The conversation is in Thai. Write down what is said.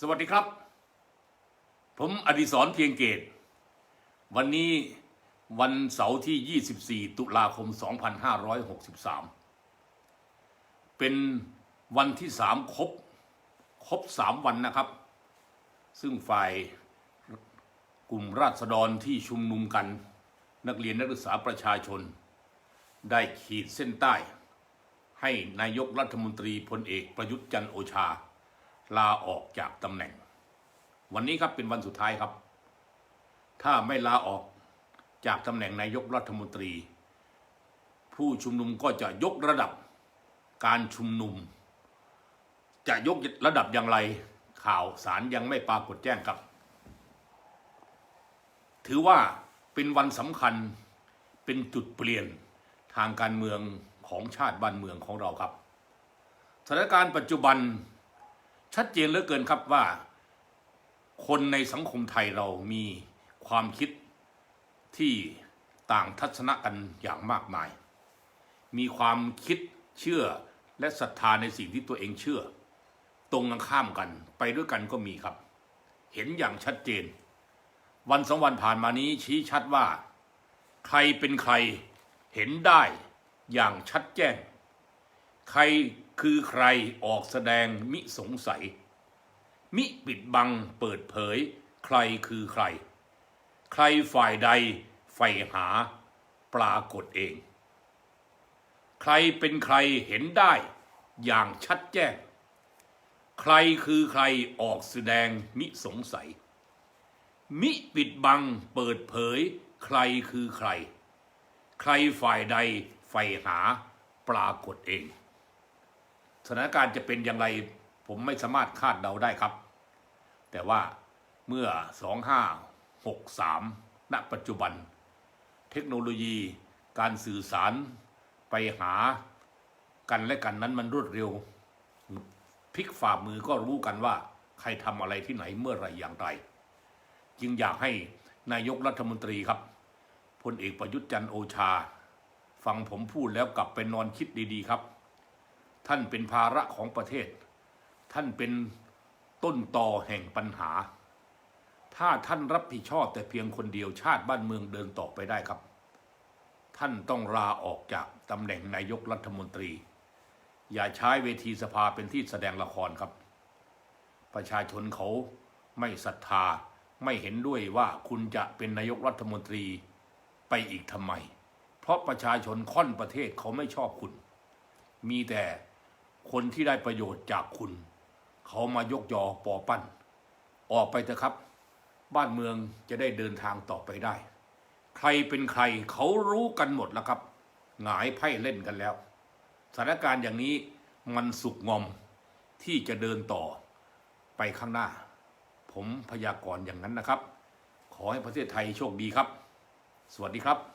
สวัสดีครับ ผมอดิศรเพียงเกต วันนี้วันเสาร์ที่ 24 ตุลาคม 2563 เป็นวันที่สามครบครบสามวันนะครับ ซึ่งฝ่ายกลุ่มราษฎรที่ชุมนุมกัน นักเรียนนักศึกษาประชาชน ได้ขีดเส้นใต้ ให้นายกรัฐมนตรีพลเอกประยุทธ์จันโอชา ลาออกจากตำแหน่ง วันนี้ครับเป็นวันสุดท้ายครับ ถ้าไม่ลาออกจากตำแหน่งนายกรัฐมนตรี ผู้ชุมนุมก็จะยกระดับการชุมนุม จะยกระดับอย่างไรข่าวสารยังไม่ปรากฏแจ้งครับ ถือว่าเป็นวันสำคัญเป็นจุดเปลี่ยนทางการเมืองของชาติบ้านเมืองของเราครับสถานการณ์ปัจจุบัน ชัดเจนเหลือเกินครับว่า คนในสังคมไทยเรามีความคิดที่ต่างทัศนะกันอย่างมากมาย มีความคิดเชื่อและศรัทธาในสิ่งที่ตัวเองเชื่อ ตรงกันข้ามกันไปด้วยกันก็มีครับ เห็นอย่างชัดเจน วันสองวันผ่านมานี้ชี้ชัดว่า ใครเป็นใครเห็นได้อย่างชัดแจ้ง ใคร คือใครออกแสดงมิสงสัย มิปิดบังเปิดเผย ใครคือใคร ใครฝ่ายใดใฝ่หา ปรากฏเอง ใครเป็นใครเห็นได้อย่างชัดแจ้ง ใครคือใครออกแสดงมิสงสัย มิปิดบังเปิดเผย ใครคือใคร ใครฝ่ายใดใฝ่หา ปรากฏเอง สถานการณ์จะเป็นอย่างไรผมไม่สามารถคาดเดาได้ครับ แต่ว่าเมื่อ 2563 ณ ปัจจุบัน เทคโนโลยีการสื่อสารไปหากันและกันนั้นมันรวดเร็วพลิกฝ่ามือก็รู้กันว่าใครทำอะไรที่ไหนเมื่อไรอย่างไร จึงอยากให้นายกรัฐมนตรีครับพลเอกประยุทธ์จันโอชา ฟังผมพูดแล้วกลับไปนอนคิดดีๆครับ ท่านเป็นภาระของประเทศ ท่านเป็นต้นตอแห่งปัญหา ถ้าท่านรับผิดชอบแต่เพียงคนเดียวชาติบ้านเมืองเดินต่อไปได้ครับ ท่านต้องลาออกจากตำแหน่งนายกรัฐมนตรี อย่าใช้เวทีสภาเป็นที่แสดงละครครับ ประชาชนเขาไม่ศรัทธาไม่เห็นด้วยว่าคุณจะเป็นนายกรัฐมนตรีไปอีกทำไม เพราะประชาชนค่อนประเทศเขาไม่ชอบคุณ มีแต่ คนที่ได้ประโยชน์จากคุณ เขามายกยอปอปั้น ออกไปเถอะครับ บ้านเมืองจะได้เดินทางต่อไปได้ ใครเป็นใครเขารู้กันหมดแล้วครับ หงายไพ่เล่นกันแล้วสถานการณ์อย่างนี้มันสุกงอมที่จะเดินต่อไปข้างหน้า ผมพยากรณ์อย่างนั้นนะครับ ขอให้ประเทศไทยโชคดีครับ สวัสดีครับ